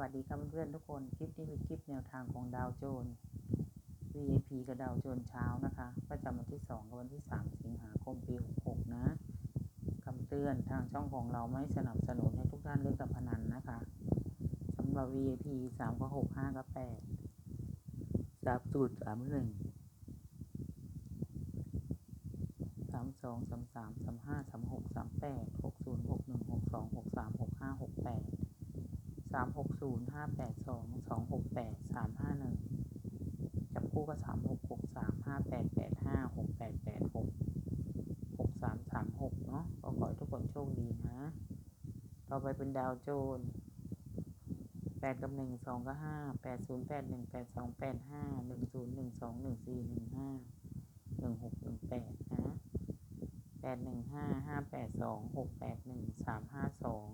วัสดีครับเพื่อนทุกคน คลิปนี้เป็นคลิปแนวทางของดาวโจน V.I.P กับดาวโจนเช้านะคะ ประจำวันที่ 2 กับวันที่ 3 สิงหาคมปี 66 นะคำเตือนทางช่องของเราไม่สนับสนุนให้ทุกท่านเล่นกับพนันนะคะสำหรับ V.I.P 3กับ6 5กับ8 3สูตร3 1 3 2 3 3 3 5 3 6 3 8 6ามหกศูนย์ห้าแปดสองสองหกแปดสามห้าหนึ่งจับคู่ก็สามหกหกสามห้าแปดแปดห้าหกแปดแปดหกหกสามสามหกเนาะก็ขอให้ทุกคนโชคดีนะ ต่อไปเป็นดาวโจนแปดกับหนึ่งสองก็ห้าแปดศูนย์แปดหนึ่งแปดสองแปดห้าหนึ่งศูนย์หนึ่งสองหนึ่งสี่หนึ่งห้าหนึ่งหกหนึ่งแปดนะแปดหนึ่งห้าห้าแปดสองหกแปดหนึ่งสามห้าสอง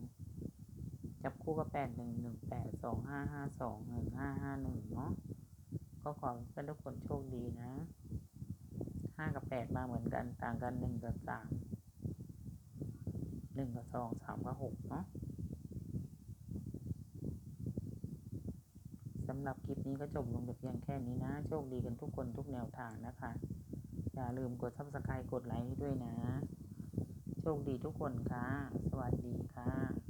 จับคู่กับแป ดหนึ่งหนึ่งแปดสองห้าห้าสองหนึ่งห้าห้าหนึ่งเนาะก็ขอให้เพื่อนทุกคนโชคดีนะห้ากับแปดมาเหมือนกันต่างกันหนึ่งกับสามหนึ่งกับสองสามกับหกเนาะสำหรับคลิปนี้ก็จบลงแต่เพียงแค่นี้นะ โชคดีกันทุกคนทุกแนวทางนะคะ อย่าลืมกด subscribe กดไลค์ด้วยนะ โชคดีทุกคนค่ะ สวัสดีค่ะ